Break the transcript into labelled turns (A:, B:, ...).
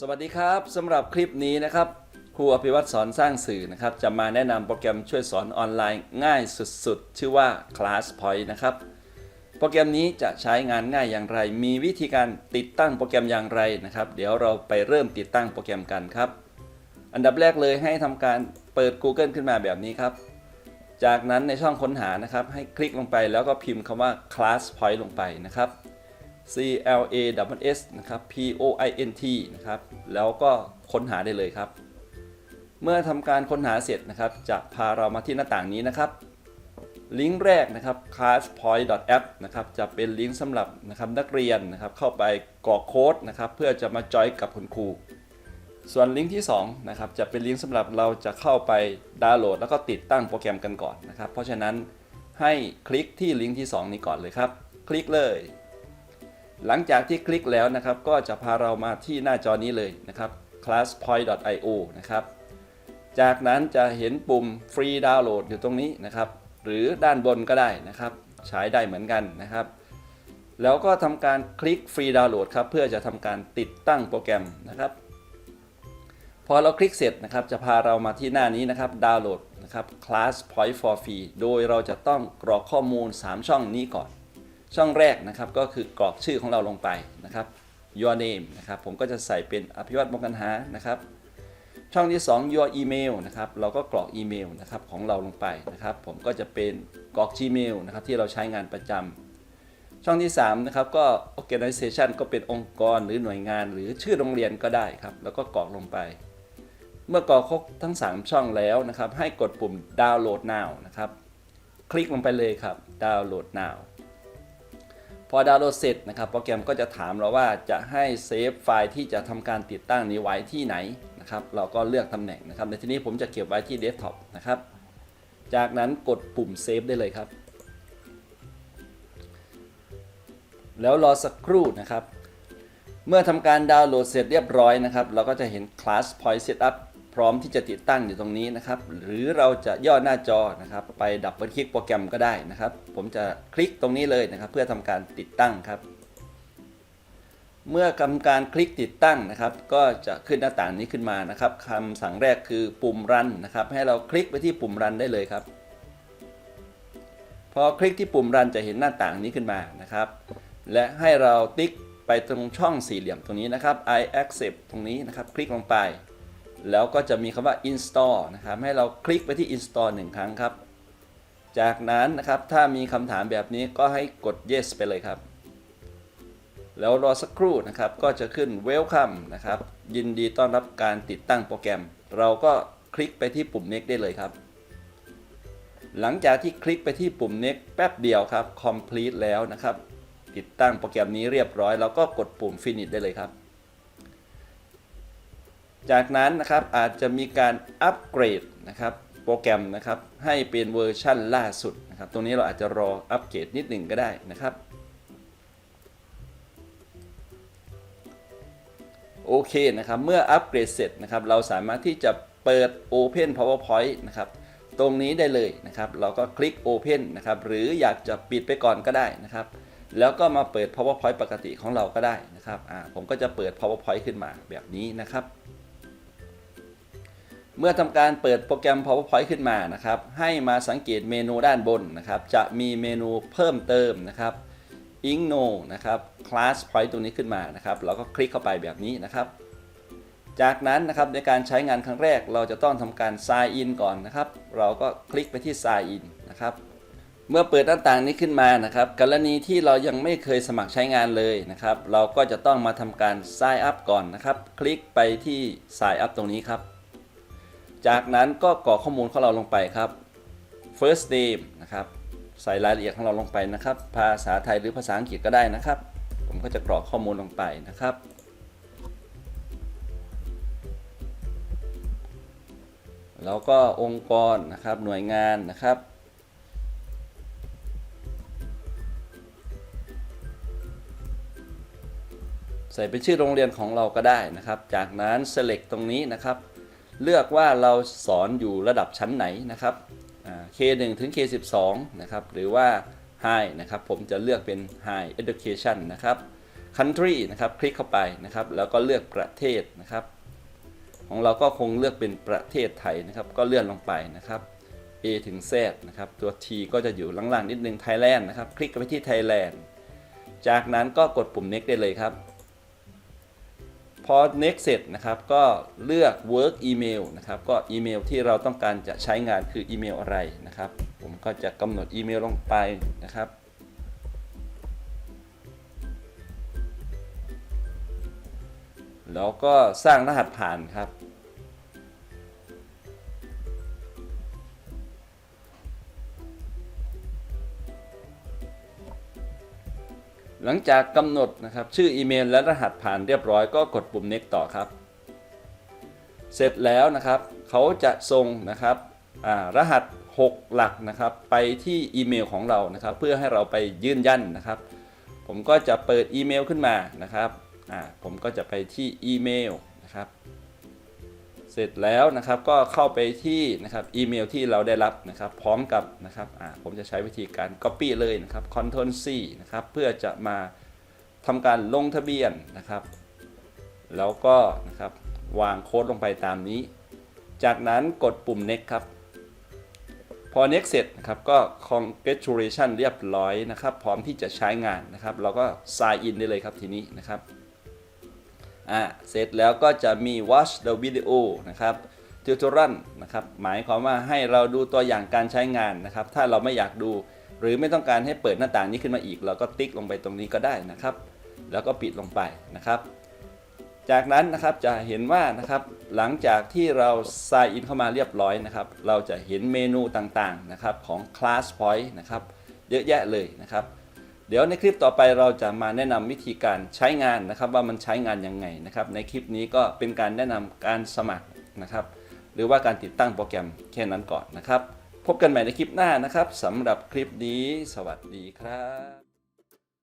A: สวัสดีครับสำหรับคลิปนี้นะครับครูอภิวัตรสอนสร้างสื่อนะครับ จะมาแนะนำโปรแกรมช่วยสอนออนไลน์ง่ายสุดๆ ชื่อว่า Class Point นะครับ โปรแกรมนี้จะใช้งานง่ายอย่างไร มีวิธีการติดตั้งโปรแกรมอย่างไรนะครับ เดี๋ยวเราไปเริ่มติดตั้งโปรแกรมกันครับ อันดับแรกเลยให้ทำการเปิด Google ขึ้นมาแบบนี้ครับ จากนั้นในช่องค้นหานะครับ ให้คลิกลงไปแล้วก็พิมพ์คำว่า Class Point ลงไปนะครับ C L A W S นะครับ P O I N T นะครับ แล้วก็ค้นหาได้เลยครับ เมื่อทำการค้นหาเสร็จนะครับ จะพาเรามาที่หน้าต่างนี้นะครับ ลิงก์แรกนะครับ classpoint.app นะครับ จะเป็นลิงก์สำหรับนะครับนักเรียนนะครับ เข้าไปกรอกโค้ดนะครับ เพื่อจะมาจอยกับคุณครู ส่วนลิงก์ที่2นะครับ จะเป็นลิงก์สำหรับเราจะเข้าไปดาวน์โหลด แล้วก็ติดตั้งโปรแกรมกันก่อนนะครับ เพราะฉะนั้นให้คลิกที่ลิงก์ที่ 2 นี้ก่อนเลยครับ คลิกเลย หลังจากที่คลิกแล้วนะครับก็จะพาเรามาที่หน้าจอนี้เลยนะครับ classpoint.io นะครับ จากนั้นจะเห็นปุ่ม free download อยู่ตรงนี้นะครับ หรือด้านบนก็ได้นะครับ ใช้ได้เหมือนกันนะครับ แล้วก็ทำการคลิก free download ครับเพื่อจะทำการติดตั้งโปรแกรมนะครับ พอเราคลิกเสร็จนะครับจะพาเรามาที่หน้านี้นะครับดาวน์โหลดนะครับ class point for free โดยเราจะต้องกรอกข้อมูล 3 ช่องนี้ก่อน ช่องแรกนะครับก็คือกรอกชื่อของเราลงไปนะครับ your name นะครับผมก็จะใส่เป็นอภิวัตมงกันหานะครับ ช่องที่ 2 your email นะครับเราก็กรอกอีเมลนะครับของเราลงไปนะครับ ผมก็จะเป็นกรอก Gmail นะครับที่เราใช้งานประจำช่องที่3นะครับก็ organization ก็เป็นองค์กรหรือหน่วยงานหรือชื่อโรงเรียนก็ได้ครับแล้วก็กรอกลงไป เมื่อกรอกครบทั้ง 3 ช่องแล้วนะครับ ให้กดปุ่ม download now นะครับ คลิกลงไปเลยครับ download now อดาวน์โหลดเสร็จนะครับโปรแกรมก็จะถามเราว่าจะให้เซฟไฟล์ที่จะทำการติดตั้งนี้ไว้ที่ไหนนะครับเราก็เลือกตำแหน่งนะครับ ในที่นี้ผมจะเก็บไว้ที่เดสก์ท็อปนะครับจากนั้นกดปุ่มเซฟได้เลยครับ แล้วรอสักครู่นะครับ เมื่อทำการดาวน์โหลดเสร็จเรียบร้อยนะครับ เราก็จะเห็น Class Point Setup พร้อมที่จะติดตั้งอยู่ตรงนี้นะครับ หรือเราจะย่อหน้าจอนะครับ ไปดับเบิลคลิกโปรแกรมก็ได้นะครับ ผมจะคลิกตรงนี้เลยนะครับ เพื่อทำการติดตั้งครับ เมื่อกำการคลิกติดตั้งนะครับ ก็จะขึ้นหน้าต่างนี้ขึ้นมานะครับคำสั่งแรกคือปุ่มรันนะครับ ให้เราคลิกไปที่ปุ่มรันได้เลยครับ พอคลิกที่ปุ่มรันจะเห็นหน้าต่างนี้ขึ้นมานะครับ และให้เราติ๊กไปตรงช่องสี่เหลี่ยมตรงนี้นะครับ I accept ตรงนี้นะครับ คลิกลงไป แล้วก็จะมีคำว่า install นะครับ ให้เราคลิกไปที่ install หนึ่งครั้งครับ จากนั้นนะครับถ้ามีคำถามแบบนี้ก็ให้กด yes ไปเลยครับ แล้วรอสักครู่นะครับก็จะขึ้น welcome นะครับ ยินดีต้อนรับการติดตั้งโปรแกรม เราก็คลิกไปที่ปุ่ม next ได้เลยครับ หลังจากที่คลิกไปที่ปุ่ม next แป๊บเดียวครับ complete แล้วนะครับ ติดตั้งโปรแกรมนี้เรียบร้อยเราก็กดปุ่ม finish ได้เลยครับจากนั้นนะครับอาจจะมีการอัปเกรดนะครับ โปรแกรมนะครับ ให้เป็นเวอร์ชั่นล่าสุดนะครับ ตรงนี้เราอาจจะรออัปเกรดนิดหนึ่งก็ได้นะครับ โอเคนะครับ เมื่ออัปเกรดเสร็จนะครับ เราสามารถที่จะเปิด Open PowerPoint นะครับ ตรงนี้ได้เลยนะครับ เราก็คลิก Open นะครับ หรืออยากจะปิดไปก่อนก็ได้นะครับ แล้วก็มาเปิด PowerPoint ปกติของเราก็ได้นะครับ ผมก็จะเปิด PowerPoint ขึ้นมาแบบนี้นะครับ เมื่อทำการเปิดโปรแกรม PowerPoint ขึ้นมานะครับ ให้มาสังเกตเมนูด้านบนนะครับ จะมีเมนูเพิ่มเติมนะครับ Inno นะครับ Class Point ตรงนี้ขึ้นมานะครับ เราก็คลิกเข้าไปแบบนี้นะครับ จากนั้นนะครับในการใช้งานครั้งแรกเราจะต้องทำการ Sign In ก่อนนะครับ เราก็คลิกไปที่ Sign In นะครับเมื่อเปิดหน้าต่างนี้ขึ้นมานะครับ กรณีที่เรายังไม่เคยสมัครใช้งานเลยนะครับ เราก็จะต้องมาทำการ Sign Up ก่อนนะครับ คลิกไปที่ Sign Up ตรงนี้ครับ จากนั้นก็กรอกข้อมูลของเราลงไปครับ first name นะครับใส่รายละเอียดของเราลงไปนะครับ ภาษาไทยหรือภาษาอังกฤษก็ได้นะครับ ผมก็จะกรอกข้อมูลลงไปนะครับ แล้วก็องค์กรนะครับหน่วยงานนะครับใส่เป็นชื่อโรงเรียนของเราก็ได้นะครับ จากนั้น select ตรงนี้นะครับ เลือกว่าเราสอนอยู่ระดับชั้นไหนนะครับ K1 ถึง K12 นะครับ หรือว่า High นะครับ ผมจะเลือกเป็น High Education นะครับ country นะครับ คลิกเข้าไปนะครับ แล้วก็เลือกประเทศนะครับ ของเราก็คงเลือกเป็นประเทศไทยนะครับ ก็เลื่อนลงไปนะครับ A ถึง Z นะครับ ตัว T ก็จะอยู่ล่างๆนิดนึง Thailand นะครับ คลิกไปที่ Thailand จากนั้นก็กดปุ่ม next ได้เลยครับ พอ next เสร็จนะครับก็เลือก work email นะครับก็อีเมลที่เราต้องการจะใช้งานคืออีเมลอะไรนะครับ ผมก็จะกำหนดอีเมลลงไปนะครับ แล้วก็สร้างรหัสผ่านครับ หลังจากกำหนดนะครับชื่ออีเมลและรหัสผ่านเรียบร้อยก็กดปุ่ม next ต่อครับ เสร็จแล้วนะครับเขาจะส่งนะครับรหัส 6 หลักนะครับ ไปที่อีเมลของเรานะครับ เพื่อให้เราไปยืนยันนะครับ ผมก็จะเปิดอีเมลขึ้นมานะครับผมก็จะไปที่อีเมลนะครับ เสร็จแล้วนะครับก็เข้าไปที่นะครับอีเมลที่เราได้รับนะครับ พร้อมกับนะครับผมจะใช้วิธีการ Copy เลยนะครับ Ctrl C นะครับเพื่อจะมาทำการลงทะเบียนนะครับ แล้วก็นะครับวางโค้ดลงไปตามนี้ จากนั้นกดปุ่ม next ครับ พอ next เสร็จนะครับก็ congratulation เรียบร้อยนะครับ พร้อมที่จะใช้งานนะครับ เราก็ sign in ได้เลยครับทีนี้นะครับ อ่าเสร็จแล้วก็จะมี watch the video นะครับ tutorial นะครับหมายความว่าให้เราดูตัวอย่างการใช้งานนะครับ ถ้าเราไม่อยากดู หรือไม่ต้องการให้เปิดหน้าต่างนี้ขึ้นมาอีก เราก็ติ๊กลงไปตรงนี้ก็ได้นะครับ แล้วก็ปิดลงไปนะครับ จากนั้นนะครับจะเห็นว่านะครับหลังจากที่เรา sign in เข้ามาเรียบร้อยนะครับ เราจะเห็นเมนูต่างๆนะครับของ class point นะครับเยอะแยะเลยนะครับ เดี๋ยวในคลิปต่อไปเราจะมาแนะนำวิธีการใช้งานนะครับ ว่ามันใช้งานยังไงนะครับ ในคลิปนี้ก็เป็นการแนะนำการสมัครนะครับ หรือว่าการติดตั้งโปรแกรมแค่นั้นก่อนนะครับ พบกันใหม่ในคลิปหน้านะครับสำหรับคลิปนี้ สวัสดีครับ